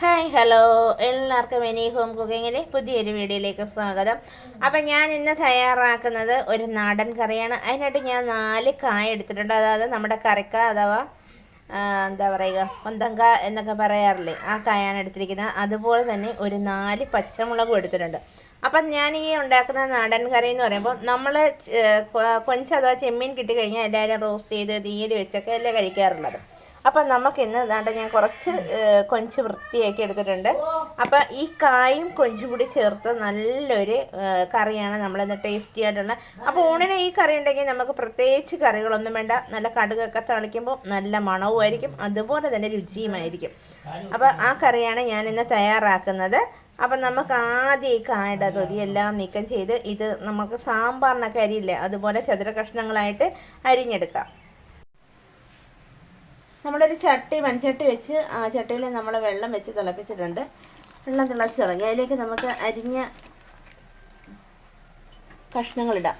Hi hello എല്ലാവർക്കും any home കുക്കിങ്ങിലെ പുതിയൊരു വീഡിയോയിലേക്ക് സ്വാഗതം. അപ്പം ഞാൻ ഇന്ന് തയ്യാറാക്കുന്നത് ഒരു നാടൻ കറിയാണ്. അതിനായിട്ട് ഞാൻ നാല് കായ എടുത്തിട്ടുണ്ട്. അതായത് നമ്മുടെ കറിക്ക അഥവാ എന്താ പറയുക കൊന്തങ്ക എന്നൊക്കെ പറയാറില്ലേ ആ കായാണ് എടുത്തിരിക്കുന്നത്. അതുപോലെ തന്നെ ഒരു നാല് പച്ചമുളകും എടുത്തിട്ടുണ്ട്. അപ്പം ഞാൻ ഈ ഉണ്ടാക്കുന്ന നാടൻ കറി എന്ന് പറയുമ്പോൾ നമ്മൾ കൊഞ്ച് അഥവാ ചെമ്മീൻ കിട്ടിക്കഴിഞ്ഞാൽ എല്ലാവരും റോസ്റ്റ് ചെയ്ത് തീയിൽ വെച്ചൊക്കെ അല്ലേ കഴിക്കാറുള്ളത്. അപ്പം നമുക്കിന്ന് ദാണ്ട ഞാൻ കുറച്ച് കൊഞ്ച് വൃത്തിയാക്കി എടുത്തിട്ടുണ്ട്. അപ്പം ഈ കായും കൊഞ്ചും കൂടി ചേർത്ത് നല്ലൊരു കറിയാണ് നമ്മളിന്ന് ടേസ്റ്റി ആയിട്ടുള്ള. അപ്പോൾ ഊണിന് ഈ കറി ഉണ്ടെങ്കിൽ നമുക്ക് പ്രത്യേകിച്ച് കറികളൊന്നും വേണ്ട. നല്ല കടുകൊക്കെ തളിക്കുമ്പോൾ നല്ല മണവുമായിരിക്കും. അതുപോലെ തന്നെ രുചിയുമായിരിക്കും. അപ്പം ആ കറിയാണ് ഞാൻ ഇന്ന് തയ്യാറാക്കുന്നത്. അപ്പം നമുക്ക് ആദ്യം ഈ കായുടെ തൊലിയെല്ലാം നീക്കം ചെയ്ത് ഇത് നമുക്ക് സാമ്പാറിനൊക്കെ അരിയില്ലേ അതുപോലെ ചതുര കഷ്ണങ്ങളായിട്ട് അരിഞ്ഞെടുക്കാം. നമ്മളൊരു ചട്ടി മൺചട്ടി വെച്ച് ആ ചട്ടിയിൽ നമ്മൾ വെള്ളം വെച്ച് തിളപ്പിച്ചിട്ടുണ്ട്. വെള്ളം തിളച്ചിറങ്ങി അതിലേക്ക് നമുക്ക് അരിഞ്ഞ കഷ്ണങ്ങളിടാം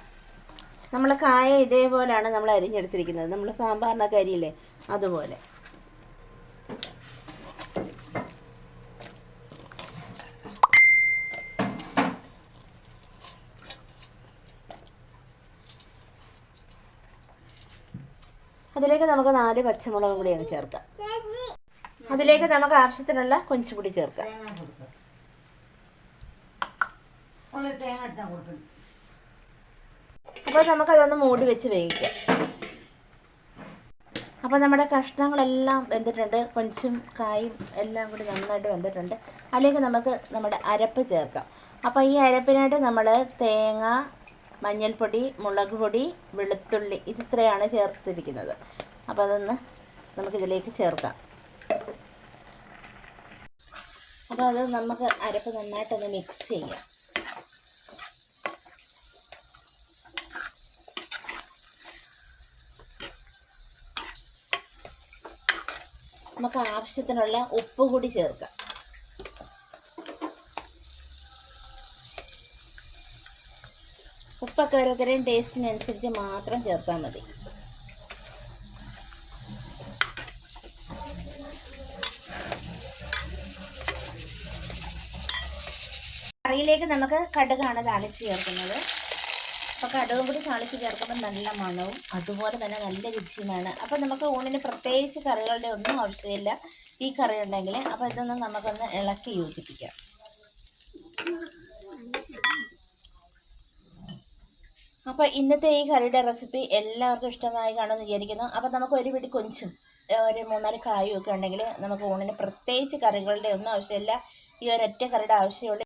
നമ്മൾ കായ ഇതേപോലെയാണ് നമ്മൾ അരിഞ്ഞെടുത്തിരിക്കുന്നത്. നമ്മൾ സാമ്പാറിനൊക്കെ അരിയില്ലേ അതുപോലെ. അതിലേക്ക് നമുക്ക് നാല് പച്ചമുളകും കൂടി അങ്ങ് ചേർക്കാം. അതിലേക്ക് നമുക്ക് ആവശ്യത്തിനുള്ള കൊഞ്ചുപൊടി ചേർക്കാം. അപ്പോൾ നമുക്കതൊന്ന് മൂടി വെച്ച് വേവിക്കാം. അപ്പോൾ നമ്മുടെ കഷ്ണങ്ങളെല്ലാം വെന്തിട്ടുണ്ട്. കൊഞ്ചും കായും എല്ലാം കൂടി നന്നായിട്ട് വെന്തിട്ടുണ്ട്. അതിലേക്ക് നമുക്ക് നമ്മുടെ അരപ്പ് ചേർക്കാം. അപ്പോൾ ഈ അരപ്പിനായിട്ട് നമ്മൾ തേങ്ങ മഞ്ഞൾപ്പൊടി മുളക് പൊടി വെളുത്തുള്ളി ഇതിത്രയാണ് ചേർത്തിരിക്കുന്നത്. അപ്പോൾ അതൊന്ന് നമുക്കിതിലേക്ക് ചേർക്കാം. അപ്പോൾ അത് നമുക്ക് അരപ്പ് നന്നായിട്ടൊന്ന് മിക്സ് ചെയ്യാം. നമുക്ക് ആവശ്യത്തിനുള്ള ഉപ്പ് കൂടി ചേർക്കാം. ഉപ്പൊക്കെ ഓരോരുത്തരുടെയും ടേസ്റ്റിനനുസരിച്ച് മാത്രം ചേർത്താൽ മതി. കറിയിലേക്ക് നമുക്ക് കടുകാണ് താളിച്ച് ചേർക്കുന്നത്. അപ്പോൾ കടുകും കൂടി താളിച്ച് ചേർക്കുമ്പോൾ നല്ല മണവും അതുപോലെ തന്നെ നല്ല രുചിയുമാണ്. അപ്പോൾ നമുക്ക് ഊണിന് പ്രത്യേകിച്ച് കറികളുടെ ഒന്നും ആവശ്യമില്ല. ഈ കറി ഉണ്ടെങ്കിൽ അപ്പോൾ ഇതൊന്ന് നമുക്കൊന്ന് ഇളക്കി യോജിപ്പിക്കാം. അപ്പോൾ ഇന്നത്തെ ഈ കറിയുടെ റെസിപ്പി എല്ലാവർക്കും ഇഷ്ടമായി കാണുമെന്ന് വിചാരിക്കുന്നു. അപ്പോൾ നമുക്ക് ഒരു പിടി കൊഞ്ചും ഒരു മൂന്നാൽ കായും ഒക്കെ ഉണ്ടെങ്കിൽ നമുക്ക് ഊണിന് പ്രത്യേകിച്ച് കറികളുടെ ഒന്നും ആവശ്യമില്ല. ഈ ഒരൊറ്റ കറിയുടെ ആവശ്യമുള്ളൂ.